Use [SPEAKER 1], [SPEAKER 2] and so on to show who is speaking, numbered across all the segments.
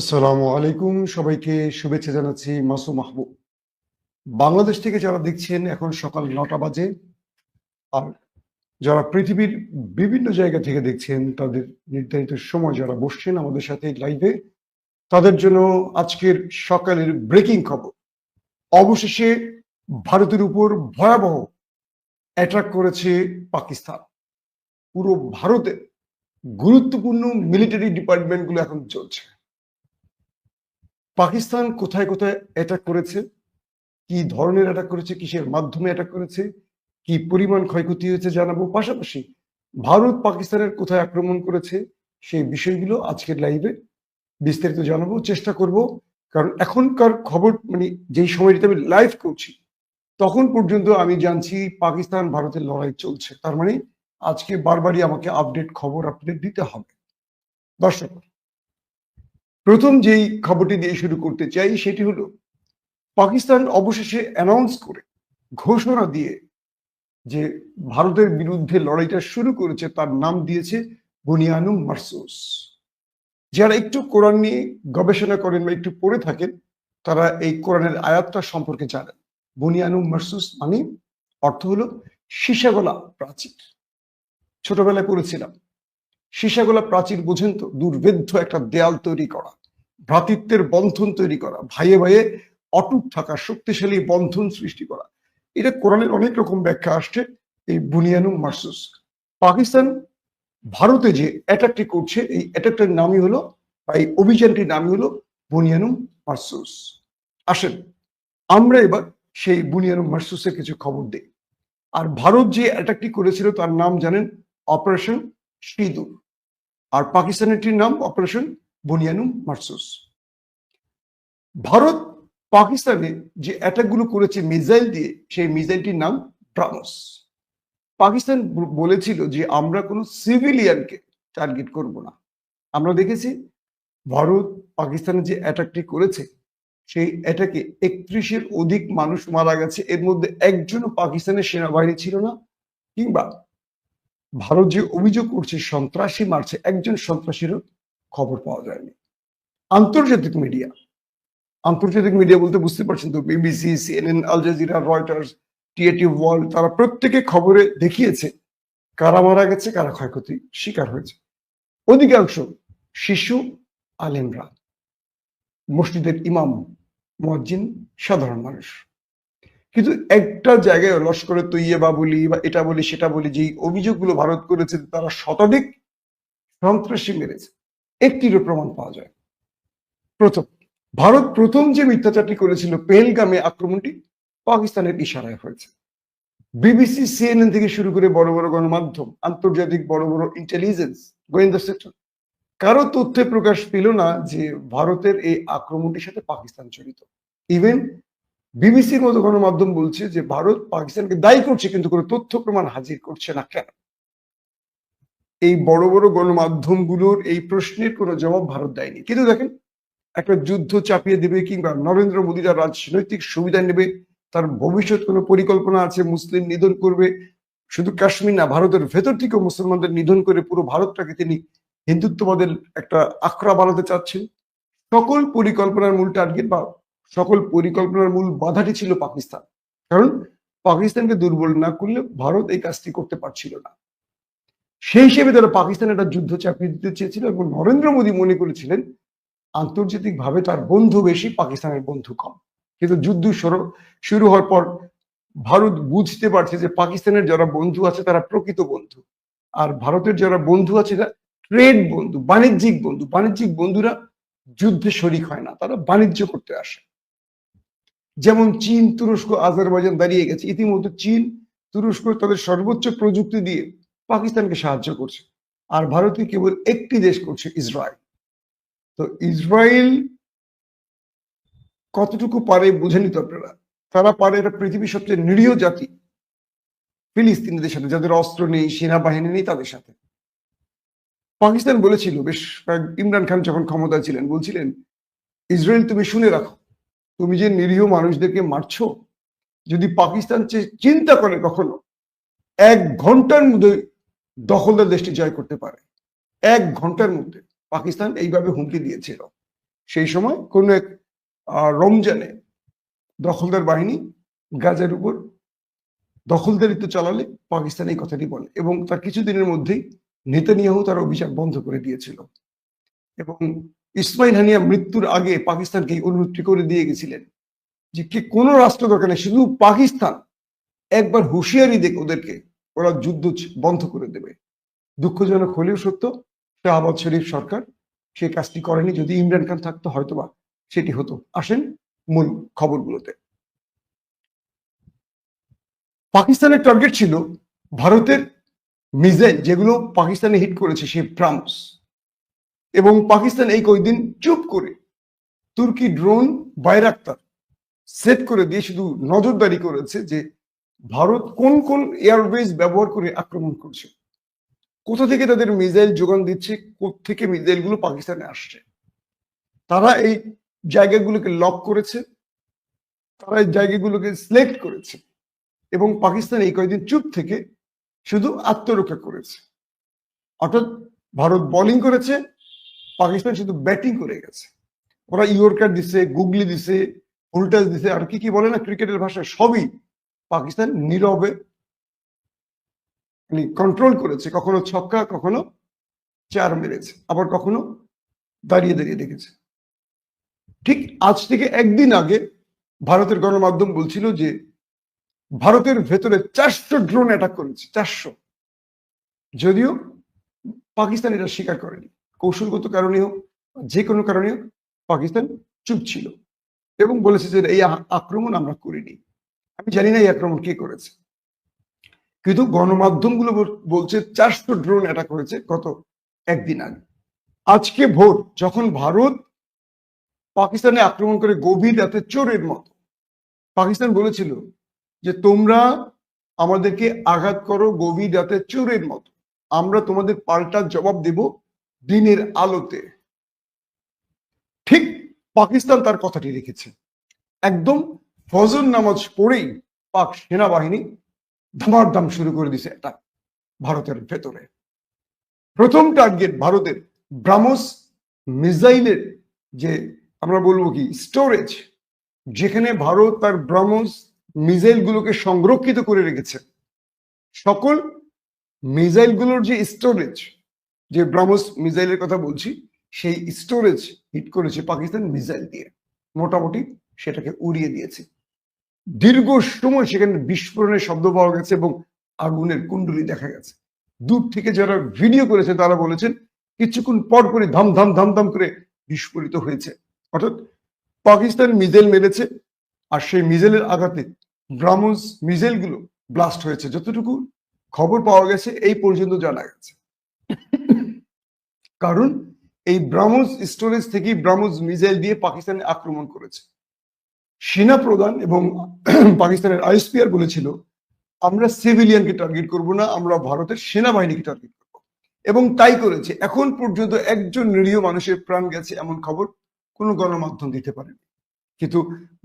[SPEAKER 1] আসসালামু আলাইকুম। সবাইকে শুভেচ্ছা জানাচ্ছি মাসু মাহবুব। বাংলাদেশ থেকে যারা দেখছেন, এখন সকাল নটা বাজে। আর যারা পৃথিবীর বিভিন্ন জায়গা থেকে দেখছেন, তাদের নির্ধারিত সময় যারা বসছেন আমাদের সাথে লাইভে, তাদের জন্য আজকের সকালের ব্রেকিং খবর। অবশেষে ভারতের উপর ভয়াবহ অ্যাট্রাক করেছে পাকিস্তান। পুরো ভারতে গুরুত্বপূর্ণ মিলিটারি ডিপার্টমেন্টগুলো এখন চলছে পাকিস্তান কোথায় কোথায় অ্যাটাক করেছে? কি ধরনের অ্যাটাক করেছে? কিসের মাধ্যমে অ্যাটাক করেছে? কি পরিমাণ ক্ষয়ক্ষতি হয়েছে জানাব? পাশাপাশি ভারত পাকিস্তানের কোথায় আক্রমণ করেছে? সেই বিষয়গুলো আজকের লাইভে বিস্তারিত জানাব, চেষ্টা করব। কারণ এখনকার খবর মানে যেই সময়টিতে আমি লাইভ করছি, তখন পর্যন্ত আমি জানছি পাকিস্তান ভারতের লড়াই চলছে। তার মানে আজকে বারবারই আমাকে আপডেট খবর আপডেট দিতে হবে। দর্শক প্রথম যেই খবরটি দিয়ে শুরু করতে চাই সেটি হলো, পাকিস্তান অবশেষে অ্যানাউন্স করে ঘোষণা দিয়ে যে ভারতের বিরুদ্ধে লড়াইটা শুরু করেছে, তার নাম দিয়েছে বুনিয়ানুম মারসুস। যারা একটু কোরআন নিয়ে গবেষণা করেন বা একটু পড়ে থাকেন, তারা এই কোরআনের আয়াতটা সম্পর্কে জানেন। বুনিয়ানুম মার্সুস মানে অর্থ হলো সীসাগলা প্রাচীর। ছোটবেলায় পড়েছিলাম সীসাগোলা প্রাচীর বোঝেন তো, দুর্ভেদ্য একটা দেয়াল তৈরি করা, ভ্রাতৃত্বের বন্ধন তৈরি করা, ভাইয়ে ভাইয়ে অটুট থাকা, শক্তিশালী বন্ধন সৃষ্টি করা। এটা কোরআনের অনেক রকম ব্যাখ্যা আসছে, এই বুনিয়ানুম মার্সুস। পাকিস্তান, ভারতে যে অ্যাটাকটি করছে, এই অ্যাটাকটার নামই হলো, বা এই অভিযানটির নামই হলো বুনিয়ানুম মার্সুস। আসেন, আমরা এবার সেই বুনিয়ানুম মার্সুসের কিছু খবর দিই। আর ভারত যে অ্যাটাকটি করেছিল, তার নাম জানেন অপারেশন সিঁদুর। আর পাকিস্তানেরটির নাম অপারেশন বুনিয়ানুম মার্সুস। ভারত পাকিস্তানে যে অ্যাটাকগুলো করেছে মিসাইল দিয়ে, সেই মিসাইলটির নাম ব্রাহ্মস পাকিস্তান বলেছিল যে আমরা কোনো সিভিলিয়ানকে টার্গেট করব না। আমরা দেখেছি ভারত পাকিস্তানে যে অ্যাটাকটি করেছে, সেই অ্যাটাকে একত্রিশের অধিক মানুষ মারা গেছে। এর মধ্যে একজনও পাকিস্তানের সেনাবাহিনী ছিল না, কিংবা ভারত যে অভিযোগ করছে, সন্ত্রাসী মারছে, একজন সন্ত্রাসীরও খবর পাওয়া যায়নি। আন্তর্জাতিক মিডিয়া আন্তর্জাতিক মিডিয়া বলতে বুঝতে পারছেন তো BBC CNN Al Jazeera Reuters টিএটি world তারা প্রত্যেকে খবরে দেখিয়েছে, কারা মারা গেছে, কারা ক্ষয়ক্ষতি শিকার হয়েছে। অধিকাংশ শিশু আলেমরা, মসজিদের ইমাম, মুয়াজ্জিন, সাধারণ মানুষ। কিন্তু একটা জায়গায় লস্করে তৈয়বা বলি বা এটা বলি, সেটা বলি যে অভিযোগগুলো ভারত করেছে, তারা শতাধিক সন্ত্রাসী মেরেছে। একটিরও প্রমাণ পাওয়া যায় প্রথম, ভারত প্রথম যে মিথ্যাচারটি করেছিল, পেহেলগামে আক্রমণটি পাকিস্তানের ইশারায় হয়েছে। বিবিসি, সিএনএন থেকে শুরু করে বড় বড় গণমাধ্যম, আন্তর্জাতিক বড় বড় ইন্টেলিজেন্স গোয়েন্দা সেক্টর, কারও তথ্যে প্রকাশ পেল না যে ভারতের এই আক্রমণটির সাথে পাকিস্তান জড়িত। ইভেন বিবিসির মতো গণমাধ্যম বলছে যে ভারত পাকিস্তানকে দায়ী করছে, কিন্তু কোনো তথ্য প্রমাণ হাজির করছে না কেন? এই বড় বড় গণমাধ্যমগুলোর এই প্রশ্নের কোনো জবাব ভারত দেয়নি। কিন্তু দেখেন, একটা যুদ্ধ চাপিয়ে দেবে কিংবা নরেন্দ্র মোদী মোদীরা রাজনৈতিক সুবিধা নেবে, তার ভবিষ্যৎ কোনো পরিকল্পনা আছে, মুসলিম নিধন করবে, শুধু কাশ্মীর না, ভারতের ভেতর থেকেও মুসলমানদের নিধন করে পুরো ভারতটাকে তিনি হিন্দুত্ববাদের একটা আখড়া বানাতে চাচ্ছেন। সকল পরিকল্পনার মূল টার্গেট বা সকল পরিকল্পনার মূল বাধাটি ছিল পাকিস্তান। কারণ পাকিস্তানকে দুর্বল না করলে ভারত এই কাজটি করতে পারছিল না। সেই হিসেবে তারা পাকিস্তান একটা যুদ্ধ চাপিয়ে দিতে চেয়েছিল এবং নরেন্দ্র মোদী মনে করেছিলেন, আন্তর্জাতিকভাবে তার বন্ধু বেশি, পাকিস্তানের বন্ধু কম। কিন্তু যুদ্ধ শুরু হওয়ার পর ভারত বুঝতে পারছে যে পাকিস্তানের যারা বন্ধু আছে তারা প্রকৃত বন্ধু। আর ভারতের যারা বন্ধু আছে তারা ট্রেড বন্ধু, বাণিজ্যিক বন্ধু। বাণিজ্যিক বন্ধুরা যুদ্ধে শরিক হয় না, তারা বাণিজ্য করতে আসে। যেমন চীন, তুরস্ক, আজারবাইজান দাঁড়িয়ে গেছে। ইতিমধ্যে চীন, তুরস্ক তাদের সর্বোচ্চ প্রযুক্তি দিয়ে পাকিস্তানকে সাহায্য করছে। আর ভারতকে কেবল একটি দেশ করছে, ইসরায়েল। তো ইসরায়েল কতটুকু পারে বুঝে নিত আপনারা। তারা পারে এটা পৃথিবীর সবচেয়ে নিরীহ জাতি, ফিলিস্তিনিদের সাথে, যাদের অস্ত্র নেই, সেনাবাহিনী নেই তাদের সাথে। পাকিস্তান বলেছিল, বেশ ইমরান খান যখন ক্ষমতায় ছিলেন, বলছিলেন, ইসরায়েল, তুমি শুনে রাখো তুমি যে নিরীহ মানুষদেরকে মারছো, যদি পাকিস্তান চিন্তা করে কখনো, এক ঘণ্টার মধ্যে দখলদার দেশটি জয় করতে পারে। এক ঘণ্টার মধ্যে। পাকিস্তান এইভাবে হুমকি দিয়েছিল। সেই সময় কোনো এক রমজানে দখলদার বাহিনী গাজার উপর দখলদারিত্ব চালালে পাকিস্তান এই কথাটি বলে এবং তার কিছুদিনের মধ্যেই নেতানিয়াহু তার অভিযান বন্ধ করে দিয়েছিল। এবং ইসমাইল হানিয়া মৃত্যুর আগে পাকিস্তানকে এই অনুরোধটি করে দিয়ে গেছিলেন যে কি কোনো রাষ্ট্র দরকার নেই, শুধু পাকিস্তান একবার হুঁশিয়ারি দেখ ওদেরকে, ওরা যুদ্ধ বন্ধ করে দেবে। দুঃখজনক হলেও সত্য, শাহবাজ শরীফ সরকার সেই কাজটি করেনি, যদি ইমরান খান থাকতো, হয়তোবা সেটি হতো। আসেন মূল খবরগুলোতে। পাকিস্তানের টার্গেট ছিল ভারতের মিসাইল যেগুলো পাকিস্তানে হিট করেছে, সেই ব্রাহ্মস এবং পাকিস্তান এই কয়েকদিন চুপ করে তুর্কি ড্রোন বাইরাক্তার সেট করে দিয়ে শুধু নজরদারি করেছে যে ভারত কোন কোন এয়ারবেস ব্যবহার করে আক্রমণ করছে। কোথা থেকে তাদের মিসাইল যোগান দিচ্ছে থেকে মিসাইলগুলো পাকিস্তানে আসছে। তারা এই জায়গাগুলোকে লক করেছে, তারা এই জায়গাগুলোকে সিলেক্ট করেছে এবং পাকিস্তান এই কয়েকদিন চুপ থেকে শুধু আত্মরক্ষা করেছে। অর্থাৎ ভারত বোলিং করেছে পাকিস্তান শুধু ব্যাটিং করে গেছে। ওরা ইয়র্কার দিছে, গুগলি দিছে, উল্টাস দিছে, আর কি কি বলে না, ক্রিকেটের ভাষায় সবই পাকিস্তান নীরবে মানে কন্ট্রোল করেছে। কখনো ছক্কা, কখনো চার মেরেছে, আবার কখনো দাঁড়িয়ে দাঁড়িয়ে দেখেছে। ঠিক আজ থেকে একদিন আগে ভারতের গণমাধ্যম বলছিল যে, ভারতের ভেতরে চারশো ড্রোন অ্যাটাক করেছে, চারশো। যদিও পাকিস্তান এটা স্বীকার করেনি। কৌশলগত কারণে হোক, যে কোনো কারণে হোক, পাকিস্তান চুপ ছিল এবং বলেছে যে এই আক্রমণ আমরা করিনি। আমি জানি না এই আক্রমণ কে করেছে। কিন্তু গণমাধ্যমগুলো বল- বলছে চারশো ড্রোন অ্যাটাক করেছে গত একদিন আগে। আজকে ভোর যখন ভারত পাকিস্তানে আক্রমণ করে গভীর রাতে চোরের মতো। পাকিস্তান বলেছিল যে তোমরা আমাদেরকে আঘাত করো গভীর রাতে চোরের মতো। আমরা তোমাদের পাল্টা জবাব দেব দিনের আলোতে। ঠিক পাকিস্তান তার কথাটি রেখেছে। একদম ফজর নামাজ পড়েই পাক সেনাবাহিনী ধামারধাম শুরু করে দিছে এটা ভারতের ভেতরে। প্রথম টার্গেট ভারতের ব্রাহ্মস মিসাইলের যে আমরা বলব কি স্টোরেজ যেখানে ভারত তার ব্রাহ্মস মিসাইলগুলোকে সংরক্ষিত করে রেখেছে। সকল মিসাইলগুলোর যে স্টোরেজ যে ব্রাহ্মস মিসাইলের কথা বলছি, সেই স্টোরেজ হিট করেছে পাকিস্তান মিসাইল দিয়ে। মোটামুটি সেটাকে উড়িয়ে দিয়েছে। দীর্ঘ সময় সেখানে বিস্ফোরণের শব্দ পাওয়া গেছে এবং আগুনের কুণ্ডলি দেখা গেছে। দূর থেকে যারা ভিডিও করেছে, তারা বলেছেন, কিছুক্ষণ পর করে ধাম ধাম ধাম ধাম করে বিস্ফোরিত হয়েছে। অর্থাৎ পাকিস্তান মিসাইল মেরেছে, আর সেই মিসাইলের আঘাতে ব্রাহ্মস মিসাইলগুলো ব্লাস্ট হয়েছে। যতটুকু খবর পাওয়া গেছে, এই পর্যন্ত জানা গেছে। কারণ এই ব্রাহ্মস স্টোরেজ থেকেই ব্রাহ্মস মিসাইল দিয়ে পাকিস্তানে আক্রমণ করেছে। সেনা প্রধান এবং পাকিস্তানের আইএসপিআর বলেছিল, আমরা সিভিলিয়ানকে টার্গেট করব না, আমরা ভারতের সেনাবাহিনীকে টার্গেট করব। এবং তাই করেছে। এখন পর্যন্ত একজন নিরীহ মানুষের প্রাণ গেছে এমন খবর কোনো গণমাধ্যম দিতে পারেনি। কিন্তু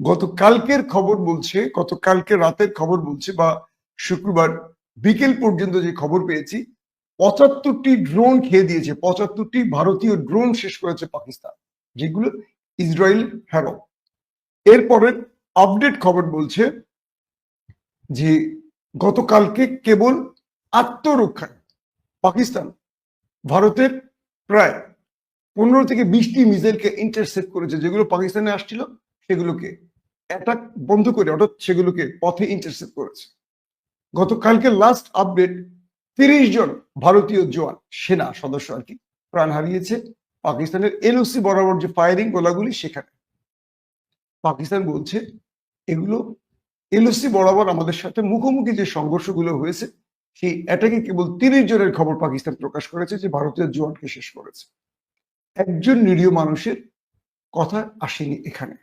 [SPEAKER 1] গতকালকের খবর বলছে গতকালকে রাতের খবর বলছে বা শুক্রবার বিকেল পর্যন্ত যে খবর পেয়েছি পঁচাত্তরটি ড্রোন খেয়ে দিয়েছে। পঁচাত্তরটি ভারতীয় ড্রোন শেষ করেছে পাকিস্তান, যেগুলো ইসরায়েল হ্যারো। এরপরের আপডেট খবর বলছে যে, গতকালকে কেবল আত্মরক্ষায় পাকিস্তান ভারতের প্রায় পনেরো থেকে বিশটি মিসাইলকে ইন্টারসেপ্ট করেছে। যেগুলো পাকিস্তানে আসছিল, সেগুলোকে অ্যাটাক বন্ধ করে, অর্থাৎ সেগুলোকে পথে ইন্টারসেপ্ট করেছে। গতকালকে লাস্ট আপডেট তিরিশ জন ভারতীয় জওয়ান সেনা সদস্য আর কি প্রাণ হারিয়েছে। পাকিস্তানের এলওসি বরাবর যে ফায়ারিং গোলাগুলি সেখানে। পাকিস্তান বলছে, এগুলো এলওসি বরাবর আমাদের সাথে মুখোমুখি যে সংঘর্ষগুলো হয়েছে, সেই অ্যাটাকে কেবল তিরিশ জনের খবর পাকিস্তান প্রকাশ করেছে যে ভারতীয় জওয়ানকে শেষ করেছে। একজন নিরীহ মানুষের কথা আসেনি এখানে।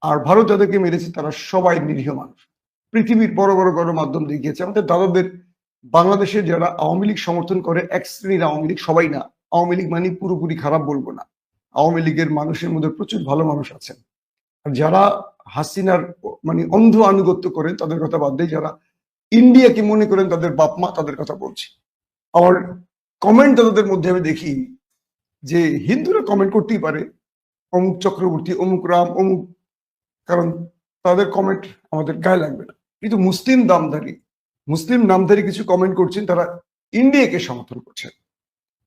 [SPEAKER 1] আর ভারত যাদেরকে মেরেছে তারা সবাই নিরীহ মানুষ। পৃথিবীর বড় বড় গণমাধ্যম দেখিয়েছে। আমাদের দাদাদের বাংলাদেশের যারা আওয়ামী লীগ সমর্থন করে, এক শ্রেণির আওয়ামী লীগ, সবাই না। আওয়ামী লীগ মানে পুরোপুরি খারাপ বলব না। আওয়ামী লীগের মানুষের মধ্যে প্রচুর ভালো মানুষ আছেন। আর যারা হাসিনার মানে অন্ধ আনুগত্য করেন, তাদের কথা বাদ দিয়ে যারা ইন্ডিয়াকে মনে করেন তাদের বাপ মা, তাদের কথা বলছি। আমার কমেন্ট তাদের মধ্যে আমি দেখি যে হিন্দুরা কমেন্ট করতেই পারে। অমুক চক্রবর্তী, অমুক রাম, অমুক, কারণ তাদের কমেন্ট আমাদের গায়ে লাগবে না। কিন্তু মুসলিম দামদারি মুসলিম নামধারী কিছু কমেন্ট করছেন, তারা ইন্ডিয়াকে সমর্থন করছেন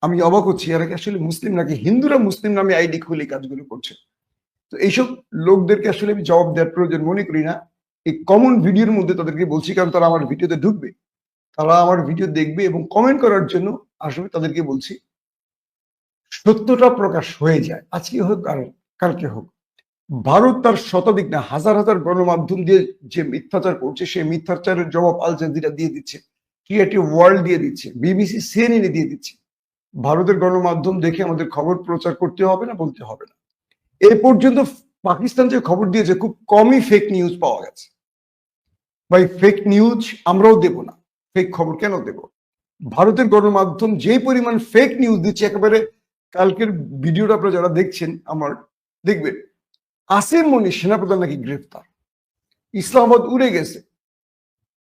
[SPEAKER 1] আমি অবাক হচ্ছি, এরা কি আসলে মুসলিম নাকি হিন্দুরা মুসলিম নামে আইডি খুলে কাজগুলো করছে? তো এইসব লোকদেরকে আসলে আমি জবাব দেওয়ার প্রয়োজন মনে করি না। এই কমন ভিডিওর মধ্যে তাদেরকে বলছি, কারণ তারা আমার ভিডিওতে ঢুকবে। তারা আমার ভিডিও দেখবে এবং কমেন্ট করার জন্য আসলে তাদেরকে বলছি, সত্যটা প্রকাশ হয়ে যায়। আজকে হোক আর কালকে হোক। ভারত তার শতাধিক না, হাজার হাজার গণমাধ্যম দিয়ে যে মিথ্যাচার করছে, সেই মিথ্যাচারের জবাব আল জাজিরা দিয়ে দিচ্ছে, ক্রিয়েটিভ ওয়ার্ল্ড দিয়ে দিচ্ছে, বিবিসি, সিএনএন দিয়ে দিচ্ছে। ভারতের গণমাধ্যম দেখে আমাদের খবর প্রচার করতে হবে না, বলতে হবে না। এ পর্যন্ত পাকিস্তান যে খবর দিয়েছে, খুব কমই ফেক নিউজ পাওয়া গেছে। ভাই ফেক নিউজ আমরাও দেব না। ফেক খবর কেন দেব? ভারতের গণমাধ্যম যে পরিমাণ ফেক নিউজ দিচ্ছে, একেবারে কালকের ভিডিওটা আপনারা যারা দেখছেন, আমার দেখবেন। আসিম মনি সেনাপ্রধান নাকি গ্রেফতার? ইসলামাবাদ উড়ে গেছে।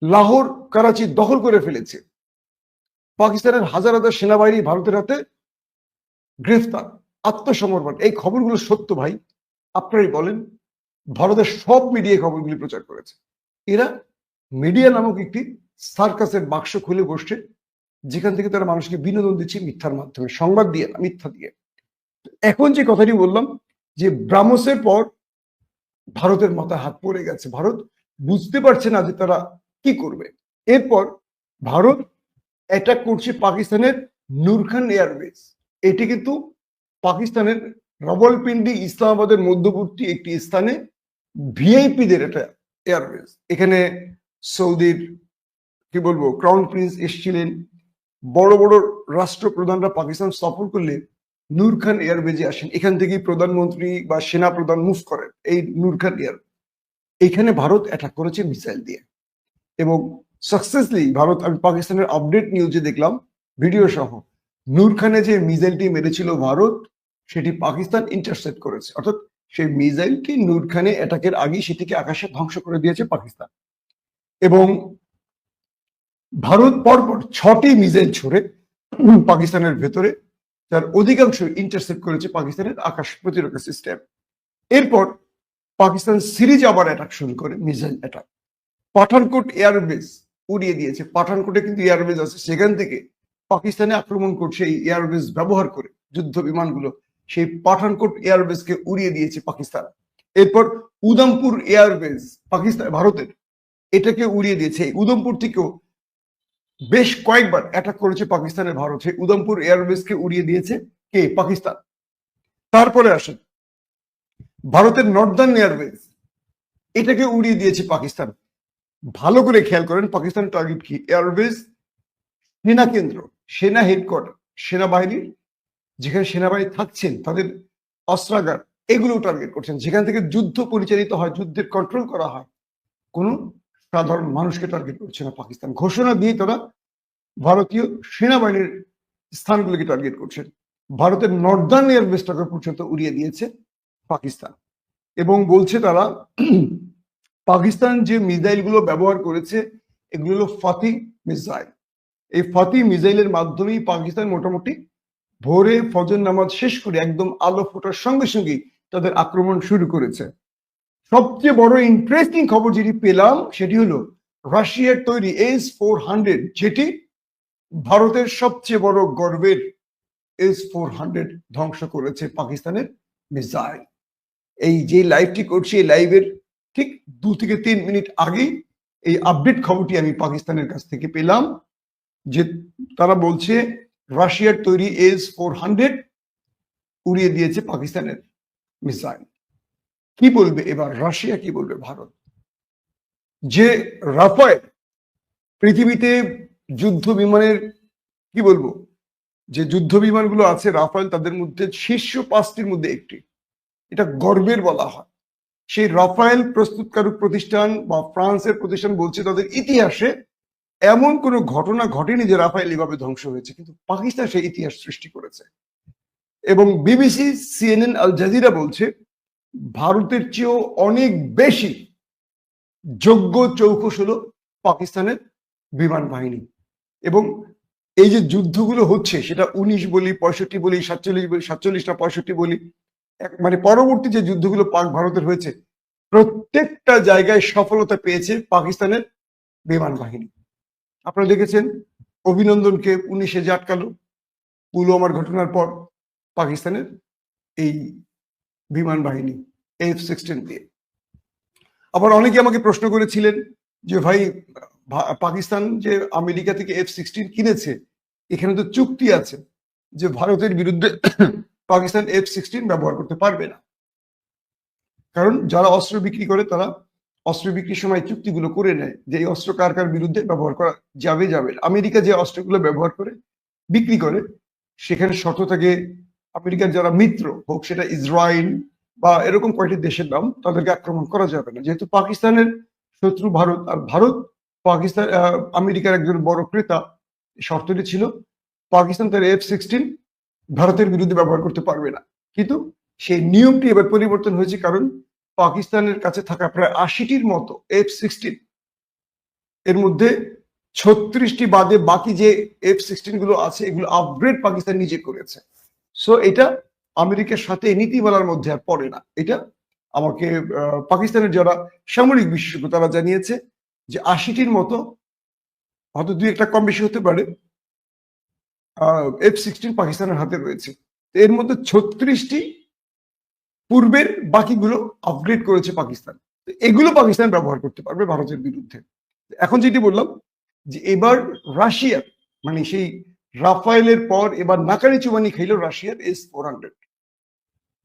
[SPEAKER 1] লাহোর, করাচি দখল করে ফেলেছে। পাকিস্তানের হাজার হাজার সেনাবাহিনী ভারতের হাতে গ্রেফতার। আত্মসমর্পণ। এই খবরগুলো সত্য ভাই? আপনারাই বলেন। ভারতের সব মিডিয়া খবরগুলি প্রচার করেছে। এরা মিডিয়া নামক একটি সার্কাসের বাক্স খুলে বসছে, যেখান থেকে তারা মানুষকে বিনোদন দিচ্ছে মিথ্যার মাধ্যমে। সংবাদ দিয়ে না, মিথ্যা দিয়ে। এখন যে কথাটি বললাম যে ব্রাহ্মসের পর ভারতের মাথায় হাত পড়ে গেছে। ভারত বুঝতে পারছে না যে তারা কি করবে। এরপর ভারত অ্যাটাক করছে পাকিস্তানের নূরখান এয়ারবেস এটি কিন্তু পাকিস্তানের রাবলপিন্ডি ইসলামাবাদের মধ্যবর্তী একটি স্থানে ভিআইপিদের এটা এয়ারবেস এখানে সৌদির, কি বলব ক্রাউন প্রিন্স এসছিলেন। বড় বড় রাষ্ট্রপ্রধানরা পাকিস্তান সফর করলে নূর খান এয়ারবেজে আসেন। এখান থেকেই প্রধানমন্ত্রী বা সেনা প্রধান মুভ করেন এই নূর খান এয়ার এখানে ভারত অ্যাটাক করেছে মিসাইল দিয়ে। এবং সাকসেসলি ভারত, আমি পাকিস্তানের আপডেট নিউজে দেখলাম ভিডিও সহ নূর খানে যে মিসাইলটি মেরেছিল ভারত, সেটি পাকিস্তান ইন্টারসেপ্ট করেছে। অর্থাৎ সেই মিসাইলটি নূর খানে অ্যাটাকের আগেই সেটিকে আকাশে ধ্বংস করে দিয়েছে পাকিস্তান। এবং ভারত পরপর ছটি মিসাইল ছড়ে পাকিস্তানের ভেতরে তার অধিকাংশ ইন্টারসেপ্ট করেছে পাকিস্তানের আকাশ প্রতিরক্ষা সিস্টেম এরপর পাকিস্তান সিরিজ আবার অ্যাটাক শুরু করে মিসাইল অ্যাটাক পাঠানকোট এয়ারবেস উড়িয়ে দিয়েছে। পাঠানকোটে কিন্তু এয়ারবেস আছে। সেখান থেকে পাকিস্তানে আক্রমণ করছে এই এয়ারবেস ব্যবহার করে যুদ্ধ বিমানগুলো। সেই পাঠানকোট এয়ারবেসকে উড়িয়ে দিয়েছে পাকিস্তান। এরপর উদমপুর এয়ারবেস পাকিস্তান ভারতের এটাকে উড়িয়ে দিয়েছে। উদমপুর থেকেও বেশ কয়েকবার অ্যাটাক করেছে পাকিস্তানের ভারত। সেই উদমপুর এয়ারবেসকে উড়িয়ে দিয়েছে কে? পাকিস্তান। তারপরে আসেন। ভারতের নর্দার্ন এয়ারবেস এটাকে উড়িয়ে দিয়েছে পাকিস্তান। ভালো করে খেয়াল করেন, পাকিস্তান টার্গেট কি? এয়ারবেস সেনা কেন্দ্র, সেনা হেডকোয়ার্টার সেনাবাহিনীর যেখানে সেনাবাহিনী থাকছেন, তাদের অস্ত্রাগার, এগুলো টার্গেট করছেন। যেখান থেকে যুদ্ধ পরিচালিত হয়, যুদ্ধের কন্ট্রোল করা হয়, কোনো সাধারণ মানুষকে টার্গেট করছে না পাকিস্তান। ঘোষণা দিয়ে তারা ভারতীয় সেনাবাহিনীর স্থানগুলোকে টার্গেট করছে। ভারতের নর্দার্ন এয়ারবেসটাকে পর্যন্ত উড়িয়ে দিয়েছে পাকিস্তান। এবং বলছে তারা, পাকিস্তান যে মিসাইলগুলো ব্যবহার করেছে, এগুলো হলো ফাতি মিসাইল। এই ফাতি মিসাইলের মাধ্যমেই পাকিস্তান মোটামুটি ভোরে ফজর নামাজ শেষ করে একদম আলো ফোটার সঙ্গে সঙ্গেই তাদের আক্রমণ শুরু করেছে। সবচেয়ে বড় ইন্টারেস্টিং খবর যেটি পেলাম সেটি হলো রাশিয়ার তৈরি এস ফোর হান্ড্রেড যেটি ভারতের সবচেয়ে বড় গর্বের এস ফোর হান্ড্রেড ধ্বংস করেছে পাকিস্তানের মিসাইল এই যে লাইভটি করছি, এই লাইভের ঠিক দু থেকে তিন মিনিট আগেই এই আপডেট খবরটি আমি পাকিস্তানের কাছ থেকে পেলাম, যে তারা বলছে রাশিয়ার তৈরি এস ফোর হান্ড্রেড উড়িয়ে দিয়েছে পাকিস্তানের মিসাইল কি বলবে? এবার রাশিয়া কি বলবে? ভারত। যে রাফায়েল পৃথিবীতে যুদ্ধ বিমানের কি বলব? যে যুদ্ধ বিমানগুলো আছে রাফায়েল, তাদের মধ্যে শীর্ষ পাঁচটির মধ্যে একটি। এটা গর্বের বলা হয়। সেই রাফায়েল প্রস্তুতকারক প্রতিষ্ঠান বা ফ্রান্সের প্রতিষ্ঠান বলছে, তাদের ইতিহাসে এমন কোনো ঘটনা ঘটেনি যে রাফায়েল এভাবে ধ্বংস হয়েছে। কিন্তু পাকিস্তান সেই ইতিহাস সৃষ্টি করেছে। এবং বিবিসি, সিএনএন, আল জাজিরা বলছে ভারতের চেয়েও অনেক বেশি যোগ্য চৌকস হলো পাকিস্তানের বিমান বাহিনী। এবং এই যে যুদ্ধগুলো হচ্ছে, সেটা উনিশ বলি, পঁয়ষট্টি বলি, সাতচল্লিশ বলি, সাতচল্লিশটা পঁয়ষট্টি বলি মানে পরবর্তী যে যুদ্ধগুলো পাক ভারতের হয়েছে, প্রত্যেকটা জায়গায় সফলতা পেয়েছে পাকিস্তানের বিমান বাহিনী। আপনারা দেখেছেন, অভিনন্দনকে উনিশে যে আটকালো, পুলওয়ামার ঘটনার পর পাকিস্তানের এই বিমান বাহিনী এফ সিক্সটিন দিয়ে। আবার অনেকে আমাকে প্রশ্ন করেছিলেন যে, ভাই পাকিস্তান যে আমেরিকা থেকে এফ সিক্সটিন কিনেছে, এখানে তো চুক্তি আছে যে ভারতের বিরুদ্ধে পাকিস্তান এফ সিক্সটিন ব্যবহার করতে পারবে না। কারণ যারা অস্ত্র বিক্রি করে, তারা অস্ত্র বিক্রির সময় চুক্তিগুলো করে নেয় যে, এই অস্ত্র কার কার বিরুদ্ধে ব্যবহার করা যাবে যাবে আমেরিকা যে অস্ত্রগুলো ব্যবহার করে, বিক্রি করে, সেখানে শর্ত থাকে আমেরিকার যারা মিত্র, হোক সেটা ইসরায়েল বা এরকম কয়েকটি দেশের নাম, তাদেরকে আক্রমণ করা যাবে না। যেহেতু পাকিস্তানের শত্রু ভারত, আর ভারত পাকিস্তান আমেরিকার একজন বড় ক্রেতা শর্তটি ছিল, পাকিস্তান তার এফ সিক্সটিন ভারতের বিরুদ্ধে ব্যবহার করতে পারবে না। কিন্তু সেই নিয়মটি এবার পরিবর্তন হয়েছে কারণ পাকিস্তানের কাছে থাকা প্রায় আশিটির মতো এফ সিক্সটিন, এর মধ্যে ছত্রিশটি বাদে বাকি যে এফ সিক্সটিনগুলো আছে, এগুলো আপগ্রেড পাকিস্তান নিজে করেছে। সো এটা আমেরিকার সাথে নীতিমালার মধ্যে আর পড়ে না। এটা আমাকে পাকিস্তানের যারা সামরিক বিশেষজ্ঞ, তারা জানিয়েছে যে আশিটির মতো, হয়তো দুই একটা কম বেশি হতে পারে এফ সিক্সটিন পাকিস্তানের হাতে রয়েছে। এর মধ্যে ছত্রিশটি পূর্বের বাকিগুলো আপগ্রেড করেছে পাকিস্তান। এগুলো পাকিস্তান ব্যবহার করতে পারবে ভারতের বিরুদ্ধে। এখন যেটি বললাম যে এবার রাশিয়া মানে সেই রাফায়েলের পর এবার নাকারি চুবানি খাইল রাশিয়ার এস ফোর হান্ড্রেড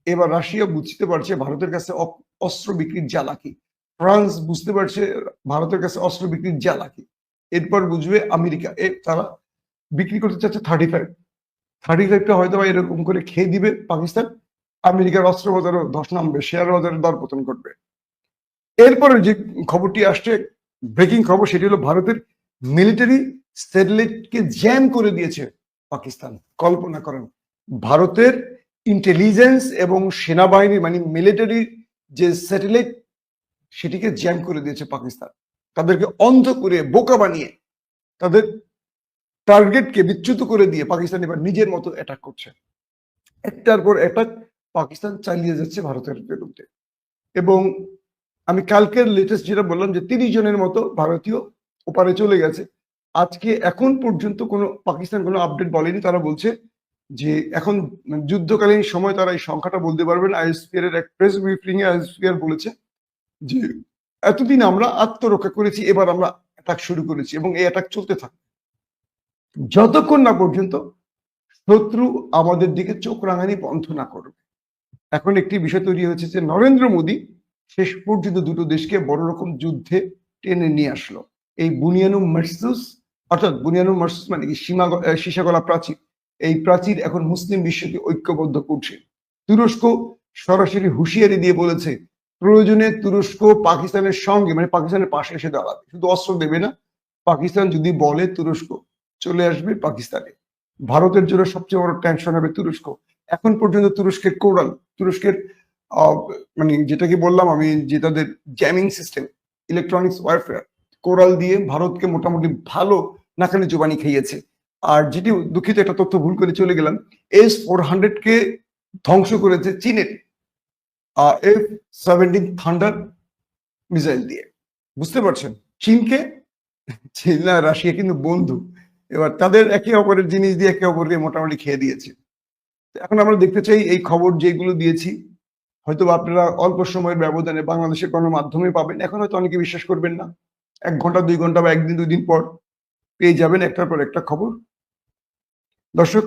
[SPEAKER 1] এবার রাশিয়া বুঝতে পারছে ভারতের কাছে অস্ত্র বিক্রির জ্বালা কি। ফ্রান্স বুঝতে পারছে ভারতের কাছে অস্ত্র বিক্রির জ্বালা কি। এরপর বুঝবে আমেরিকা, এ তারা বিক্রি করতে চাচ্ছে থার্টি ফাইভ থার্টি ফাইভটা হয়তো বা এরকম করে খেয়ে দিবে পাকিস্তান। আমেরিকার অস্ত্র বাজারও ধস নামবে শেয়ার বাজারের দর পতন করবে এরপরে যে খবরটি আসছে ব্রেকিং খবর সেটি হলো ভারতের মিলিটারি স্যাটেলাইটকে জ্যাম করে দিয়েছে পাকিস্তান। কল্পনা করেন, ভারতের ইন্টেলিজেন্স এবং সেনাবাহিনী মানে মিলিটারি যে স্যাটেলাইট, সেটিকে জ্যাম করে দিয়েছে পাকিস্তান। তাদেরকে অন্ধ করে, বোকা বানিয়ে, তাদের টার্গেটকে বিচ্যুত করে দিয়ে পাকিস্তান এবার নিজের মতো অ্যাটাক করছে। একটার পর অ্যাটাক পাকিস্তান চালিয়ে যাচ্ছে ভারতের বিরুদ্ধে। এবং আমি কালকের লেটেস্ট যেটা বললাম যে তিরিশ জনের মতো ভারতীয় ওপারে চলে গেছে। আজকে এখন পর্যন্ত কোনো পাকিস্তান কোনো আপডেট বলেনি, তারা বলছে যে এখন যুদ্ধকালীন সময় তারা এই সংখ্যাটা বলতে পারবেন আইএসপিআর এক প্রেস ব্রিফিং এ আইএসপিআর বলেছে যে এতদিন আমরা আত্মরক্ষা করেছি, এবার আমরা অ্যাটাক শুরু করেছি এবং এই অ্যাটাক চলতে থাকবে যতক্ষণ না পর্যন্ত শত্রু আমাদের দিকে চোখ রাঙানি বন্ধ না করবে। এখন একটি বিষয় তৈরি হয়েছে যে নরেন্দ্র মোদী শেষ পর্যন্ত দুটো দেশকে বড় রকম যুদ্ধে টেনে নিয়ে আসলো। এই বুনিয়ানু মার্সুস অর্থাৎ বুনিয়ানু মার্সুস মানে কি? সীমা সীসাগলা প্রাচীর। এই প্রাচীর এখন মুসলিম বিশ্বকে ঐক্যবদ্ধ করছে। তুরস্ক সরাসরি হুঁশিয়ারি দিয়ে বলেছে, প্রয়োজনে তুরস্ক পাকিস্তানের সঙ্গে মানে পাকিস্তানের পাশে এসে দাঁড়াবে। শুধু অস্ত্র দেবে না, পাকিস্তান যদি বলে তুরস্ক চলে আসবে পাকিস্তানে। ভারতের জন্য সবচেয়ে বড় টেনশন হবে তুরস্ক। এখন পর্যন্ত তুরস্কের কোরাল, তুরস্কের মানে যেটাকে বললাম আমি, যে তাদের জ্যামিং সিস্টেম ইলেকট্রনিক্স ওয়ারফেয়ার কোরাল দিয়ে ভারতকে মোটামুটি ভালো নাকানি জোবানি খাইয়েছে আর যেটি দুঃখিত, একটা তথ্য ভুল করে চলে গেলাম। এস ফোর হান্ড্রেড কে ধ্বংস করেছে চীনের এফ সেভেন্টিন থান্ডার মিসাইল দিয়ে। বুঝতে পারছেন? চীনকে, চীন আর রাশিয়া কিন্তু বন্ধু। এবার তাদের একে অপরের জিনিস দিয়ে একে অপরকে মোটামুটি খেয়ে দিয়েছে। এখন আমরা দেখতে চাই, এই খবর যেগুলো দিয়েছি হয়তো আপনারা অল্প সময়ের ব্যবধানে বাংলাদেশের কোনো মাধ্যমে পাবেন। এখন হয়তো অনেকে বিশ্বাস করবেন না। এক ঘণ্টা, দুই ঘণ্টা বা একদিন, দুই দিন পর পেয়ে যাবেন একটার পর একটা খবর। দর্শক,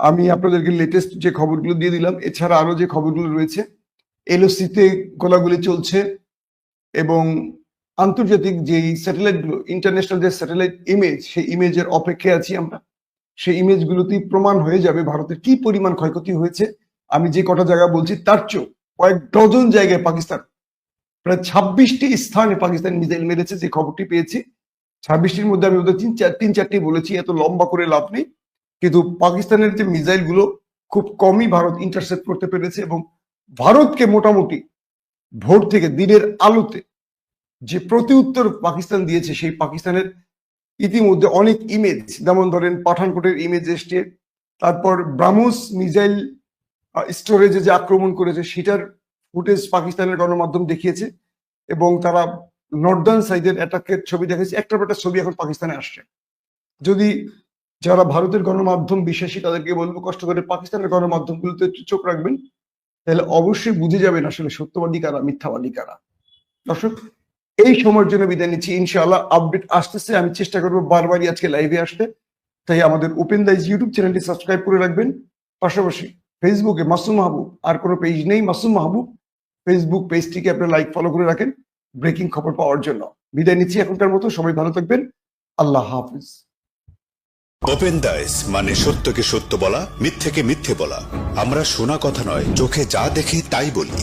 [SPEAKER 1] আমি আপনাদেরকে লেটেস্ট যে খবরগুলো দিয়ে দিলাম, এছাড়া আরও যে খবরগুলো রয়েছে, এলওসিতে গোলাগুলি চলছে এবং আন্তর্জাতিক যে স্যাটেলাইটগুলো ইন্টারন্যাশনাল যে স্যাটেলাইট ইমেজ সেই ইমেজের অপেক্ষায় আছি আমরা। সেই ইমেজগুলোতেই প্রমাণ হয়ে যাবে ভারতের কি পরিমাণ ক্ষয়ক্ষতি হয়েছে। আমি যে কটা জায়গা বলছি, তার চেয়েও কয়েক ডজন জায়গায় পাকিস্তান প্রায় ছাব্বিশটি স্থানে পাকিস্তান মিসাইল মেরেছে, যে খবরটি পেয়েছি। ছাব্বিশটির মধ্যে আমি ওদের তিন চার, তিন চারটি বলেছি, এত লম্বা করে লাভ নেই। কিন্তু পাকিস্তানের যে মিসাইলগুলো খুব কমই ভারত ইন্টারসেপ্ট করতে পেরেছে এবং ভারতকে মোটামুটি ভোর থেকে দিনের আলোতে যে প্রতি উত্তর পাকিস্তান দিয়েছে, সেই পাকিস্তানের ইতিমধ্যে অনেক ইমেজ যেমন ধরেন পাঠানকোটের ইমেজ এসছে, তারপর ব্রাহ্মস মিসাইল স্টোরেজে যে আক্রমণ করেছে, সেটার ফুটেজ পাকিস্তানের গণমাধ্যম দেখিয়েছে এবং তারা নর্দার্ন সাইডের অ্যাটাকের ছবি দেখেছে একটা একটা ছবি এখন পাকিস্তানে আসছে। যদি যারা ভারতের গণমাধ্যম বিশ্বাসী, তাদেরকে বলব কষ্ট করে পাকিস্তানের গণমাধ্যমগুলোতে চোখ রাখবেন, তাহলে অবশ্যই বুঝে যাবেন আসলে সত্যবাদী কারা, মিথ্যাবাদী কারা। দর্শক, এই সময়ের জন্য বিদায় নিচ্ছি। ইনশাআল্লাহ আপডেট আসতেছে। আমি চেষ্টা করব বারবারই আজকে লাইভে আসতে। তাই আমাদের ওপেন দাইজ ইউটিউব চ্যানেলটি সাবস্ক্রাইব করে রাখবেন। পাশাপাশি ফেসবুকে মাসুম মাহবুব, আর কোনো পেজ নেই মাসুম মাহবুব। ফেসবুক পেজটিকে আপনার লাইক ফলো করে রাখেন। ব্রেকিং খবর পাওয়ার জন্য। বিদায় নিচ্ছি এখনকার মতো। সবাই ভালো থাকবেন। আল্লাহ হাফিজ।
[SPEAKER 2] ওপেন দাইস মানে সত্যকে সত্য বলা, মিথ্যেকে মিথ্যে বলা। আমরা শোনা কথা নয়, চোখে যা দেখি তাই বলি।